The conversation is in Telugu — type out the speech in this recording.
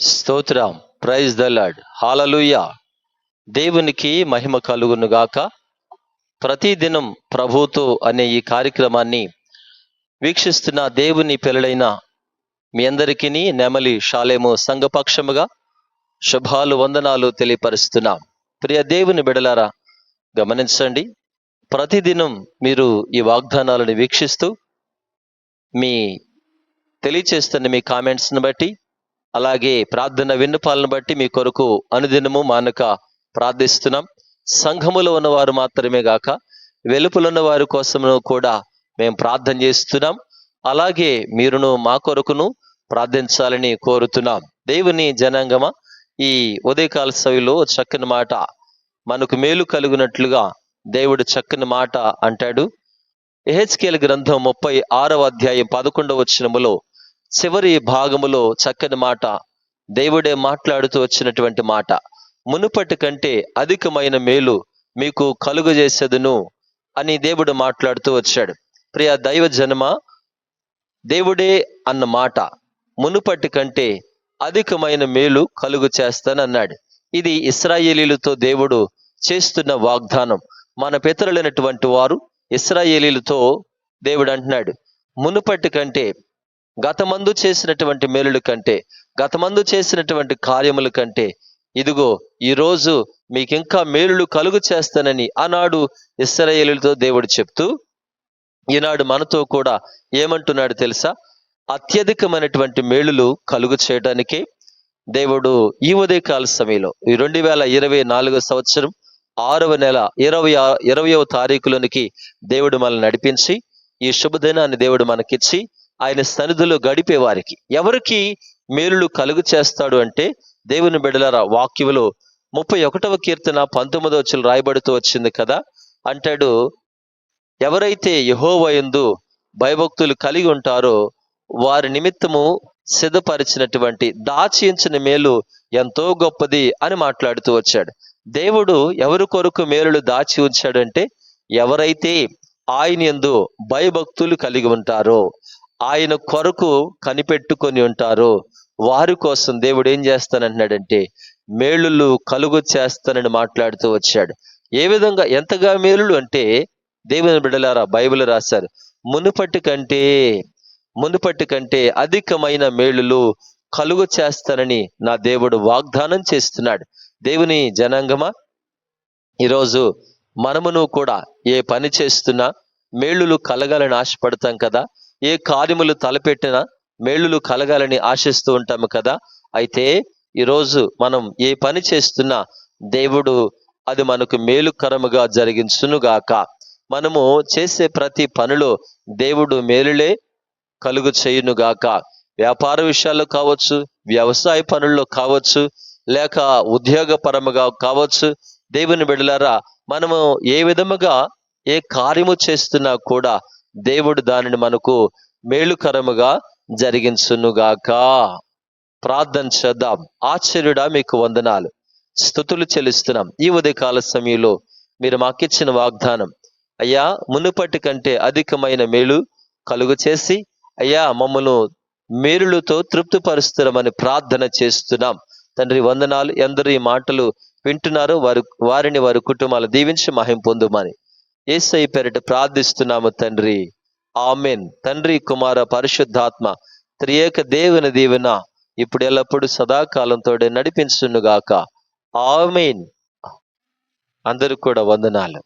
స్తోత్రం. ప్రైజ్ ద లాడ్ హాలలుయ దేవునికి మహిమ కలుగును గాక. ప్రతిదినం ప్రభుతో అనే ఈ కార్యక్రమాన్ని వీక్షిస్తున్న దేవుని పిల్లలైన మీ అందరికీ నెమలి షాలేము సంఘపక్షముగా శుభాలు వందనాలు తెలియపరుస్తున్నాం. ప్రియ దేవుని బిడలారా గమనించండి. ప్రతిదినం మీరు ఈ వాగ్దానాలను వీక్షిస్తూ మీ తెలియచేస్తున్న మీ కామెంట్స్ని బట్టి అలాగే ప్రార్థన విన్నపాలను బట్టి మీ కొరకు అనుదినము మానక ప్రార్థిస్తున్నాం. సంఘములో ఉన్నవారు మాత్రమే గాక వెలుపులు ఉన్న వారి కోసము కూడా మేము ప్రార్థన చేస్తున్నాం. అలాగే మీరును మా కొరకును ప్రార్థించాలని కోరుతున్నాం. దేవుని జనాంగమ ఈ ఉదయకాల సవిలో చక్కని మాట మనకు మేలు కలుగునట్లుగా దేవుడు చక్కని మాట అంటాడు. ఎహెచ్కేల్ గ్రంథం ముప్పై ఆరవ అధ్యాయం పదకొండవ వచనములో చివరి భాగములో చక్కని మాట దేవుడే మాట్లాడుతూ వచ్చినటువంటి మాట. మునుపటి కంటే అధికమైన మేలు మీకు కలుగజేసేదును అని దేవుడు మాట్లాడుతూ వచ్చాడు. ప్రియ దైవ జన్మ దేవుడే అన్న మాట మునుపటి కంటే అధికమైన మేలు కలుగు చేస్తానన్నాడు ఇది ఇస్రాయేలీలతో దేవుడు చేస్తున్న వాగ్దానం. మన పితరులైనటువంటి వారు ఇస్రాయేలీలతో దేవుడు అంటున్నాడు. మునుపటి కంటే గతమందు చేసినటువంటి మేలుల కంటే గతమందు చేసినటువంటి కార్యముల కంటే ఇదిగో ఈరోజు మీకు ఇంకా మేలులు కలుగు చేస్తానని ఆనాడు ఇస్రాయేలులతో దేవుడు చెప్తూ ఈనాడు మనతో కూడా ఏమంటున్నాడు తెలుసా? అత్యధికమైనటువంటి మేలులు కలుగు చేయడానికి దేవుడు ఈ ఉదయకాల సమయంలో ఈ రెండు వేల ఇరవై నాలుగో సంవత్సరం ఆరవ నెల ఇరవై ఇరవయవ తారీఖులోనికి దేవుడు మనల్ని నడిపించి ఈ శుభదినాన్ని దేవుడు మనకిచ్చి ఆయన సన్నిధిలో గడిపే వారికి ఎవరికి మేలులు కలుగు చేస్తాడు అంటే దేవుని బిడలరా వాక్యములో ముప్పై ఒకటవ కీర్తన పంతొమ్మిదవ వచ్చులు రాయబడుతూ వచ్చింది కదా? అంటాడు ఎవరైతే యహోవయందు భయభక్తులు కలిగి ఉంటారో వారి నిమిత్తము సిద్ధపరిచినటువంటి దాచించిన మేలు ఎంతో గొప్పది అని మాట్లాడుతూ వచ్చాడు. దేవుడు ఎవరి కొరకు మేలులు దాచి ఉంచాడంటే ఎవరైతే ఆయన ఎందు భయభక్తులు కలిగి ఉంటారో ఆయన కొరకు కనిపెట్టుకొని ఉంటారో. వారి కోసం దేవుడు ఏం చేస్తానంటున్నాడంటే మేలులు కలుగు చేస్తానని మాట్లాడుతూ వచ్చాడు. ఏ విధంగా ఎంతగా మేలులు అంటే దేవుని బిడ్డలారా బైబిల్ రాశారు మునుపటి కంటే మునుపటి కంటే అధికమైన మేలులు కలుగు చేస్తానని నా దేవుడు వాగ్దానం చేస్తున్నాడు. దేవుని జనాంగమా ఈరోజు మనమును కూడా ఏ పని చేస్తున్నా మేలులు కలగాలని ఆశపడతాం కదా ఏ కార్యములు తలపెట్టినా మేలులు కలగాలని ఆశిస్తూ ఉంటాము కదా? అయితే ఈరోజు మనం ఏ పని చేస్తున్నా దేవుడు అది మనకు మేలుకరముగా జరిగించునుగాక. మనము చేసే ప్రతి పనిలో దేవుడు మేలులే కలుగు చేయునుగాక. వ్యాపార విషయాల్లో కావచ్చు వ్యవసాయ పనుల్లో కావచ్చు లేక ఉద్యోగపరముగా కావచ్చు దేవుని బిడలారా మనము ఏ విధముగా ఏ కార్యము చేస్తున్నా కూడా దేవుడు దానిని మనకు మేలుకరముగా జరిగించునుగాక. ప్రార్థన చేద్దాం. ఆశ్చర్యుడా మీకు వందనాలు. స్థుతులు చెల్లిస్తున్నాం. ఈ ఉదయకాల సమయంలో మీరు మాకిచ్చిన వాగ్దానం అయ్యా మునుపటి కంటే అధికమైన మేలు కలుగు చేసి అయ్యా మమ్మల్ని మేలులతో తృప్తిపరుస్తున్నామని ప్రార్థన చేస్తున్నాం. తండ్రి వందనాలు. ఎందరు ఈ మాటలు వింటున్నారో వారు వారిని వారి కుటుంబాలు దీవించి మహిం పొందుమని. ఏసై పేరిట ప్రార్థిస్తున్నాము తండ్రి. ఆమెన్. తండ్రి కుమార పరిశుద్ధాత్మ త్రియేక దేవుని దీవెన ఇప్పుడు ఎల్లప్పుడూ సదాకాలంతో నడిపించునుగాక. ఆమెన్. అందరూ కూడా వందనాలు.